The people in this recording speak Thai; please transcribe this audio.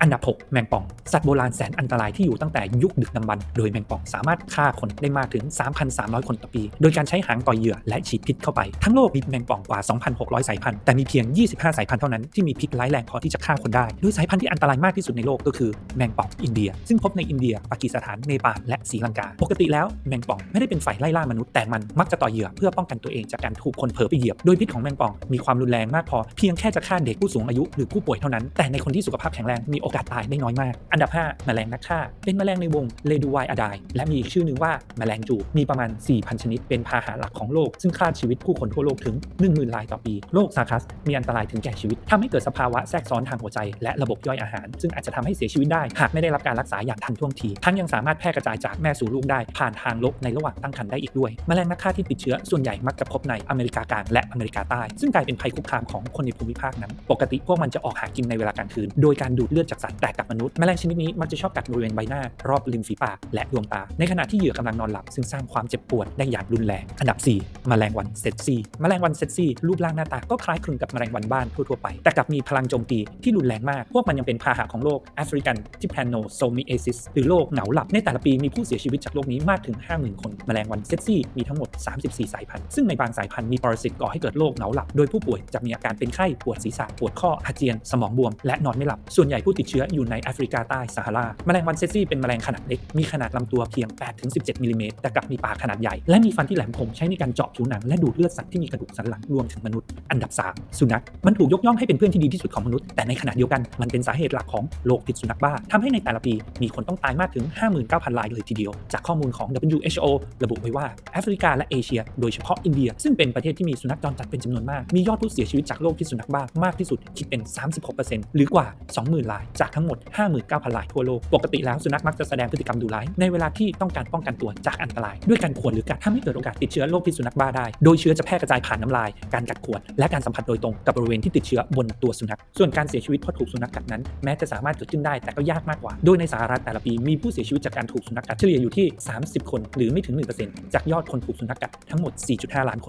อันดับ 6 แมงป่อง สัตว์โบราณแสนอันตรายที่อยู่ตั้งแต่ยุคดึกดำบรรพ์โดยแมงป่องสามารถฆ่าคนได้มากถึง 3,300 คนต่อปี โดยการใช้หางต่อยเหยื่อและฉีดพิษเข้าไป ทั้งโลกมีแมงป่องกว่า 2,600 สายพันธุ์แต่มีเพียง 25 สายพันธุ์เท่านั้นที่มีพิษร้ายแรงพอที่จะฆ่าคนได้ โดยสายพันธุ์ที่อันตรายมากที่สุดในโลกก็คือแมงป่องอินเดีย ซึ่งพบในอินเดีย ปากีสถาน เนปาล และศรีลังกา ปกติแล้วแมงป่องไม่ได้เป็นฝ่ายไล่ล่ามนุษย์ แต่มันมักจะต่อเหยื่อเพื่อป้องกันตัวเองจากการถูกคนเผลอไปเหยียบ โดยพิษของแมงป่องมีความรุนแรงมากพอเพียงแค่จะฆ่าเด็กผู้สูงอายุหรือผู้ป่วยเท่านั้น แต่ในคนที่สุขภาพแข็งแรงมีโออกาสตายได้น้อยมาก อันดับ 5 แมลงนักฆ่า เป็นแมลงในวงเลดูไวอาไดและมีอีกชื่อหนึ่งว่าแมลงจูบมีประมาณ 4,000 ชนิด เป็นพาหะหลักของโลก ซึ่งฆ่าชีวิตผู้คนทั่วโลกถึง 10,000 รายต่อปี โรคซาคัส มีอันตรายถึงแก่ชีวิตทำให้เกิดสภาวะแทรกซ้อนทางหัวใจ และระบบย่อยอาหาร ซึ่งอาจจะทำให้เสียชีวิตได้ หากไม่ได้รับการรักษาอย่างทันท่วงที ทั้งยังสามารถแพร่กระจายจากแม่สู่ลูกได้ ผ่านทางลกในระหว่างตั้งครรภ์ได้อีกด้วย แมลงนักฆ่าที่ติดเชื้อส่วนใหญ่มักจะพบในอเมริกากลางและอเมริกาใต้ ซึ่งกลายเป็นภัยคุกคามของคนในภูมิภาคนั้น ปกติพวกมันจะออกหากินในเวลากลางคืน โดยการดูดเลือดจากสัตว์แต่กับมนุษย์แมลงชนิดนี้มักจะชอบกัดบริเวณใบหน้ารอบริมฝีปากและดวงตา ในขณะที่เหยื่อกำลังนอนหลับ ซึ่งสร้างความเจ็บปวดได้อย่างรุนแรงอันดับ 4แมลงวันเซตซีแมลงวันเซตซีรูปร่างหน้าตาก็คล้ายคลึงกับแมลงวันบ้านทั่วๆไป แต่กลับมีพลังโจมตีที่รุนแรงมาก พวกมันยังเป็นพาหะของโรคแอฟริกันทิแพนโนโซมิเอซิสหรือโรคเหงาหลับ ในแต่ละปีมีผู้เสียชีวิตจากโรคนี้มากถึง 50,000 คนแมลงวันเซตซีมีทั้งหมด 34 สายพันธุ์ ซึ่งในบางสายพันธุ์มีปรสิตก่อให้เกิดโรคเหงาหลับ โดยผู้ป่วยจะมีอาการเป็นไข้ปวดศีรษะปวดข้ออาเจียน สมองบวม และนอนไม่หลับ ส่วนใหญ่ผู้ติดเชื้ออยู่ในแอฟริกาใต้ซาฮาราแมลงวันเซตซีเป็นแมลงขนาดเล็กมีขนาดลำตัวเพียง 8-17มิลลิเมตรแต่กลับมีปากขนาดใหญ่และมีฟันที่แหลมคมใช้ในการเจาะผิวหนังและดูดเลือดสัตว์ที่มีกระดูกสันหลังรวมถึงมนุษย์ อันดับ 3 สุนัข มันถูกยกย่องให้เป็นเพื่อนที่ดีที่สุดของมนุษย์ แต่ในขณะเดียวกันมันเป็นสาเหตุหลักของโรคพิษสุนัขบ้าทำให้ในแต่ละปี มีคนต้องตายมากถึง 59,000 รายเลยทีเดียว จากข้อมูลของ WHO ระบุไว้ว่าแอฟริกาและเอเชีย โดยเฉพาะอินเดีย ซึ่งเป็นประเทศที่มีสุนัขจรจัดเป็นจำนวนมาก มียอดผู้เสียชีวิตจากโรคพิษสุนัขบ้ามากที่สุด คิดเป็น 36%หรือกว่า 20,000 ราย จากทั้งหมด 59,000 รายทั่วโลก ปกติแล้วสุนัขมักจะแสดงพฤติกรรมดุร้ายในเวลาที่ต้องการป้องกันตัวจากอันตราย ด้วยการข่วนหรือกัดทำให้เกิดโอกาสติดเชื้อโรคพิษสุนัขบ้าได้ โดยเชื้อจะแพร่กระจายผ่านน้ำลาย การกัดขวน และการสัมผัสโดยตรงกับบริเวณที่ติดเชื้อบนตัวสุนัข ส่วนการเสียชีวิตเพราะถูกสุนัขกัดนั้น แม้จะสามารถเกิดขึ้นได้แต่ก็ยากมากกว่า โดยในสหรัฐแต่ละปีมีผู้เสียชีวิตจากการถูกสุนัขกัดเฉลี่ยอยู่ที่ 30 คน หรือไม่ถึง 1%จากยอดคนถูกสุนัขกัดทั้งหมด 4.5 ล้านคน